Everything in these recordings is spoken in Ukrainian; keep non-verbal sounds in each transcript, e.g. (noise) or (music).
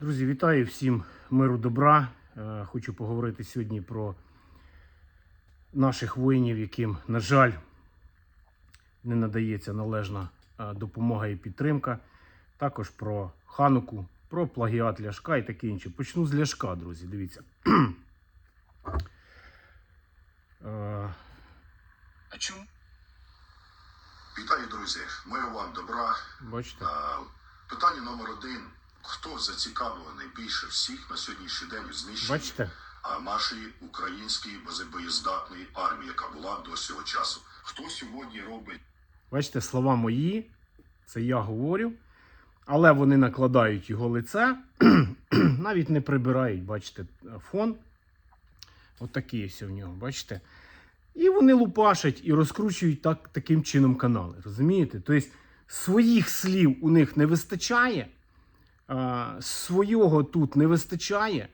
Друзі, вітаю всім миру добра. Е, Хочу поговорити сьогодні про наших воїнів, яким, на жаль, не надається належна е, допомога і підтримка. Також про хануку, про плагіат ляшка і таке інше. Почну з ляшка, друзі. Дивіться. (clears throat) Е, А чому? Вітаю, друзі. Миру вам добра. Бачите? Питання номер один. Хто зацікавлений більше всіх на сьогоднішній день у знищенні Бачите? нашої української безбоєздатної армії, яка була до цього часу? Хто сьогодні робить Бачите, слова мої, це я говорю, але вони накладають його лице, (clears throat) навіть не прибирають, бачите, фон. Отакий ось в нього, бачите? І вони лупашать і розкручують так, таким чином канали. Розумієте? Тобто своїх слів у них не вистачає, свого тут не вистачає.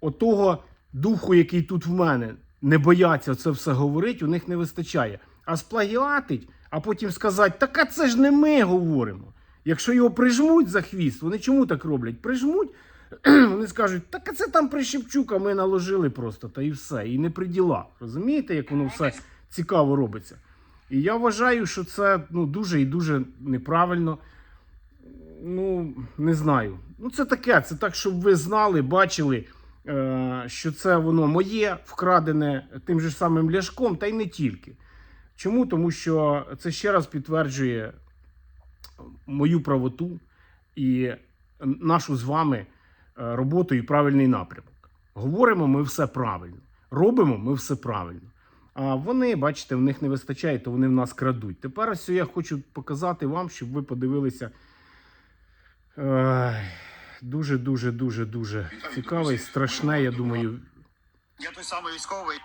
Отого духу, який тут в мене, не бояться це все говорити, у них не вистачає. А сплагіатить, а потім сказати, так а це ж не ми говоримо. Якщо його прижмуть за хвіст, вони чому так роблять? Прижмуть, (clears throat) вони скажуть, так а це там при Шевчука ми наложили просто, та і все. І не при ділах. Розумієте, як воно все цікаво робиться? І я вважаю, що це ну, дуже і дуже неправильно. Ну, не знаю. Ну, це таке, це так, щоб ви знали, бачили, е, що це воно моє, вкрадене тим же самим ляшком, та й не тільки. Чому? Тому що це ще раз підтверджує мою правоту і нашу з вами е, роботу і правильний напрямок. Говоримо ми все правильно, робимо ми все правильно. А вони, бачите, в них не вистачає, то вони в нас крадуть. Тепер ось я хочу показати вам, щоб ви подивилися. Е, Дуже, дуже, дуже, дуже цікаве і страшне, я думаю. Я той самий військовий.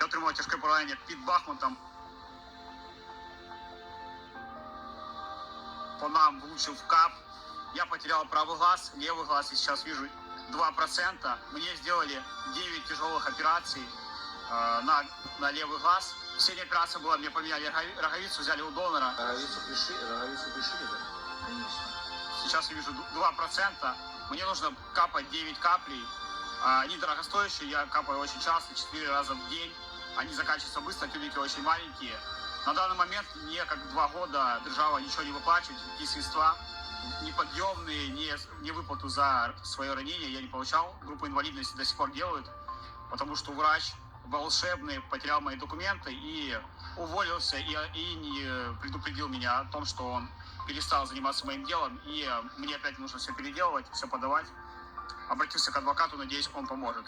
Я отримав тяжке поранення під Бахмутом. По нам влучив в кап. Я потерял правый глаз, левый глаз, и сейчас вижу 2%. Мне сделали 9 тяжелых операций э, на, на левый глаз. Последняя операция была, мне поменяли рогови- роговицу, взяли у донора. Роговицу пришили, роговицу пришили, да? Конечно. Сейчас я вижу 2%. Мне нужно капать 9 каплей. А, Они дорогостоящие, я капаю очень часто, 4 раза в день. Они заканчиваются быстро, тюбики очень маленькие. На данный момент мне, как два года, держава ничего не выплачивает, никакие средства, ни подъемные, ни, ни выплату за свое ранение я не получал. Группу инвалидности до сих пор делают, потому что врач волшебный потерял мои документы и уволился и, и не предупредил меня о том, что он перестал заниматься моим делом, и э, мне опять нужно все переделывать, все подавать. Обратился к адвокату, надеюсь, он поможет.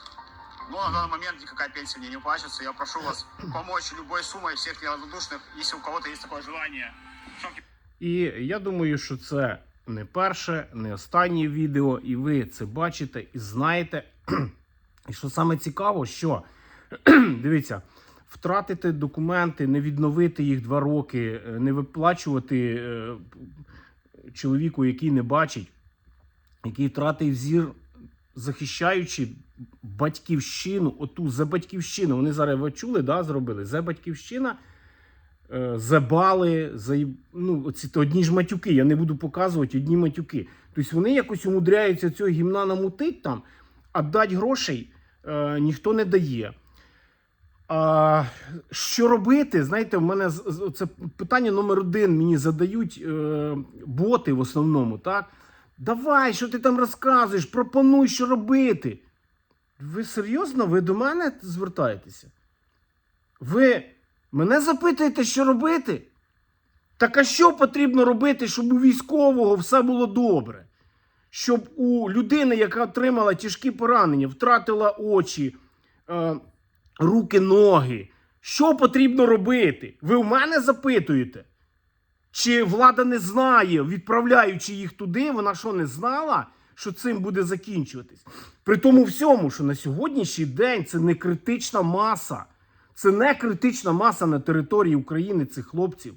Но на данный момент никакая пенсия мне не уплачивается. Я прошу вас помочь любой суммой всех неравнодушных, если у кого-то есть такое желание. Шапки І я думаю, що це не перше, не останнє відео, і ви це бачите і знаєте. (clears throat) І що саме цікаво, що (clears throat) дивіться, втратити документи, не відновити їх два роки, е, не виплачувати е, чоловіку, який не бачить, який втратив зір, захищаючи батьківщину, оту за батьківщину. Вони зараз ви чули, да, зробили за батьківщина. е, Забали, за ну, оці то одні ж матюки. Я не буду показувати одні матюки. Тобто вони якось умудряються цього гімна намутить там, а дати грошей е, ніхто не дає. А, що робити? Знаєте, в мене це питання номер один мені задають е, боти в основному, так? Давай, що ти там розказуєш, пропонуй, що робити. Ви серйозно? Ви до мене звертаєтеся? Ви мене запитуєте, що робити? Так а що потрібно робити, щоб у військового все було добре? Щоб у людини, яка отримала тяжкі поранення, втратила очі, е, руки, ноги. Що потрібно робити? Ви у мене запитуєте? Чи влада не знає, відправляючи їх туди, вона що не знала, що цим буде закінчуватись? При тому всьому, що на сьогоднішній день це не критична маса. Це не критична маса на території України цих хлопців.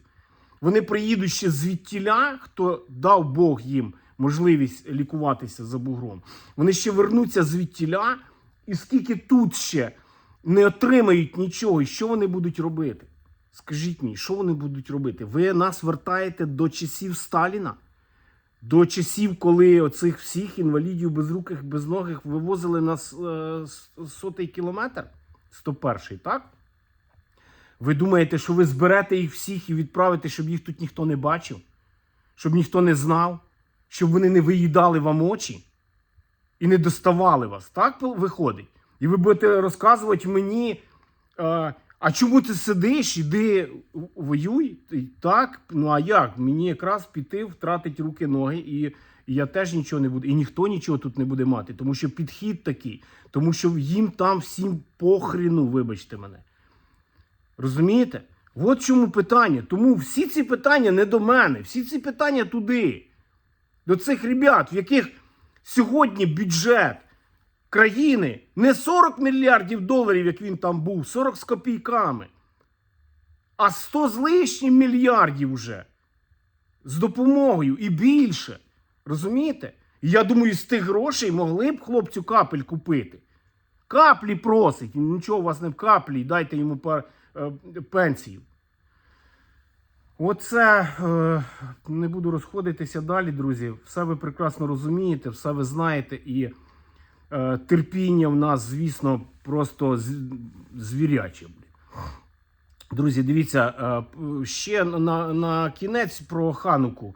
Вони приїдуть ще звідтіля, хто дав Бог їм можливість лікуватися за бугром. Вони ще вернуться звідтіля, і скільки тут ще не отримають нічого, і що вони будуть робити? Скажіть мені, що вони будуть робити? Ви нас вертаєте до часів Сталіна? до часів, коли оцих всіх інвалідів безруких, безногих вивозили на е, сотий кілометр, 101-й, так? Ви думаєте, що ви зберете їх всіх і відправите, щоб їх тут ніхто не бачив, щоб ніхто не знав, щоб вони не виїдали вам очі і не доставали вас. Так виходить? І ви будете розказувати мені, е, а чому ти сидиш, іди воюй? Так, ну а як? Мені якраз піти, втратити руки, ноги, і я теж нічого не буду. І ніхто нічого тут не буде мати, тому що підхід такий, тому що їм там всім похріну, вибачте мене. Розумієте? От чому питання. Тому всі ці питання не до мене, всі ці питання туди, до цих ребят, в яких сьогодні бюджет країни не 40 мільярдів доларів, як він там був, 40 з копійками, а 100 з лишнім мільярдів уже. З допомогою і більше. Розумієте? Я думаю, з тих грошей могли б хлопцю капель купити. Каплі просить, нічого у вас не в каплі, дайте йому пар, е, пенсію. Оце е, не буду розходитися далі, друзі. Все ви прекрасно розумієте, все ви знаєте, і терпіння в нас, звісно, просто звіряче. Друзі, дивіться, е, ще на, на кінець про Хануку.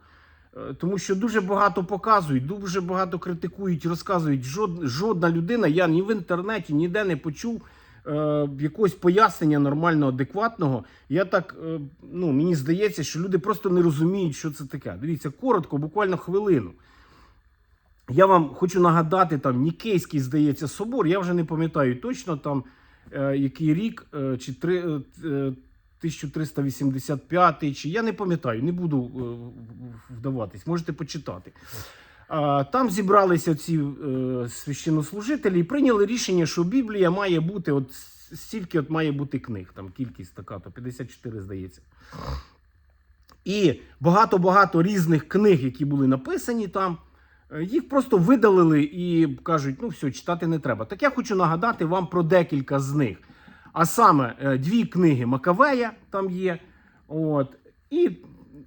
Е, Тому що дуже багато показують, дуже багато критикують, розказують. Жод, жодна людина, я ні в інтернеті, ніде не почув е, якогось пояснення нормального, адекватного. Я так, е, ну, мені здається, що люди просто не розуміють, що це таке. Дивіться, коротко, буквально хвилину. Я вам хочу нагадати, там Нікейський, здається, собор, я вже не пам'ятаю точно там е, який рік, е, чи три, е, е, 1385, чи я не пам'ятаю, не буду е, вдаватись, можете почитати. А, Там зібралися ці е, священнослужителі і прийняли рішення, що Біблія має бути, от стільки от має бути книг, там кількість така, то 54, здається. І багато-багато різних книг, які були написані там, е, їх просто видалили і кажуть, ну все, читати не треба. Так я хочу нагадати вам про декілька з них. А саме е, дві книги Макавея там є, от, і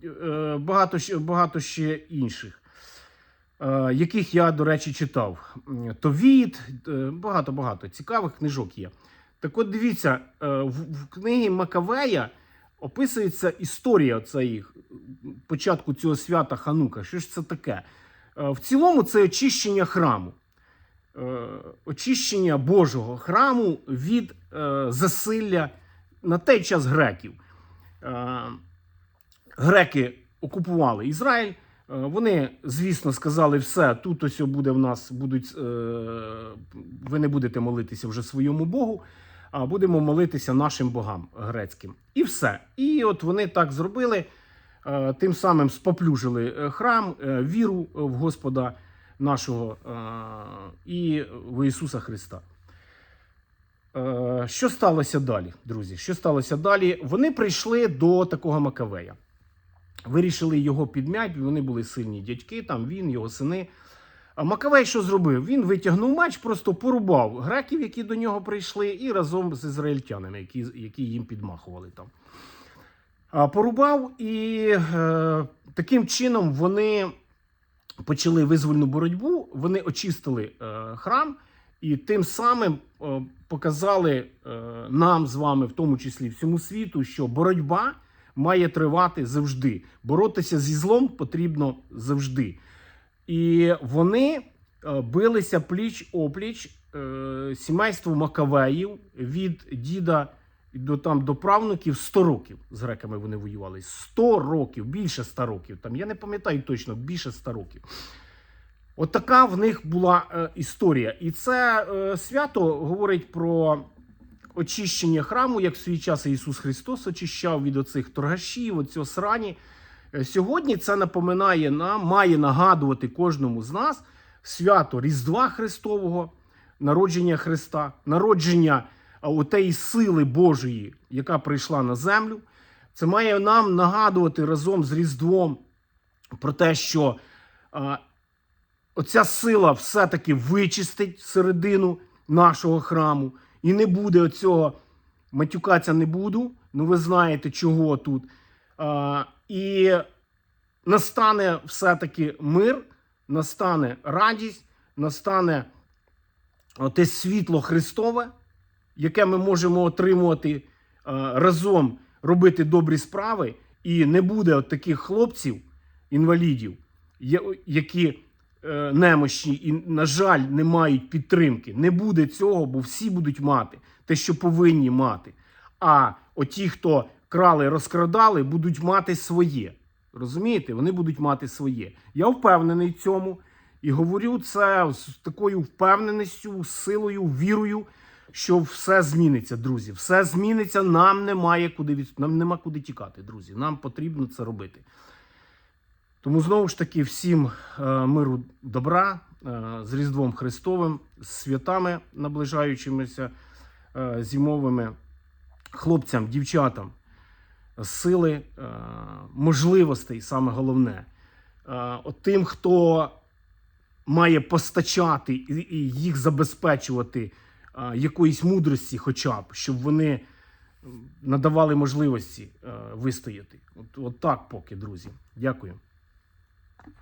е, багато, багато ще інших, е, яких я, до речі, читав. Товіт, е, багато-багато цікавих книжок є. Так от дивіться, е, в, в книгі Макавея описується історія цієї, початку цього свята Ханука. Що ж це таке? Е, В цілому це очищення храму. Е, Очищення Божого храму від е, засилля на той час греків. Греки окупували Ізраїль. Вони, звісно, сказали, все, тут ось буде в нас будуть. Ви не будете молитися вже своєму Богу, а будемо молитися нашим богам грецьким. І все. І от вони так зробили. Е, Тим самим споплюжили е, храм, е, віру в Господа нашого і в Ісуса Христа. Що сталося далі, друзі? Що сталося далі? Вони прийшли до такого Макавея. Вирішили його підмять, вони були сильні дядьки, там він, його сини. А Макавей що зробив? Він витягнув меч, просто порубав греків, які до нього прийшли, і разом з ізраїльтянами, які, які їм підмахували там. Порубав, і е, таким чином вони почали визвольну боротьбу, вони очистили е, храм і тим самим е, показали нам з вами, в тому числі всьому світу, що боротьба має тривати завжди. Боротися зі злом потрібно завжди. І вони билися пліч опліч сімейству Макавеїв від діда до там до правнуків 100 років з греками вони воювали. 100 років, більше 100 років. Там я не пам'ятаю точно, більше 100 років. От в них була е, історія. І це е, свято говорить про очищення храму, як в свій час Ісус Христос очищав від оцих торгашів, оцього срані. Е, Сьогодні це напоминає нам, має нагадувати кожному з нас свято Різдва Христового, народження Христа, народження отеї сили Божої, яка прийшла на землю. Це має нам нагадувати разом з Різдвом про те, що а, оця сила все-таки вичистить середину нашого храму, і не буде оцього матюкатися не буду. Ну ви знаєте, чого тут. А, і настане все-таки мир, настане радість, настане те світло Христове, яке ми можемо отримувати е, разом, робити добрі справи, і не буде от таких хлопців, інвалідів, які е, немощні і, на жаль, не мають підтримки. Не буде цього, бо всі будуть мати те, що повинні мати. А оті, хто крали, розкрадали, будуть мати своє. Розумієте? Вони будуть мати своє. Я впевнений в цьому і говорю це з такою впевненістю, силою, вірою, що все зміниться, друзі. Все зміниться. Нам немає куди від... нам нема куди тікати, друзі. Нам потрібно це робити. Тому знову ж таки всім е, миру добра е, з Різдвом Христовим, з святами наближаючимися е, зимовими хлопцям, дівчатам, сили, можливостей, саме головне. Тим, хто має постачати і, їх забезпечувати якоїсь мудрості, хоча б, щоб вони надавали можливості е, вистояти. От, от так поки, друзі. Дякую.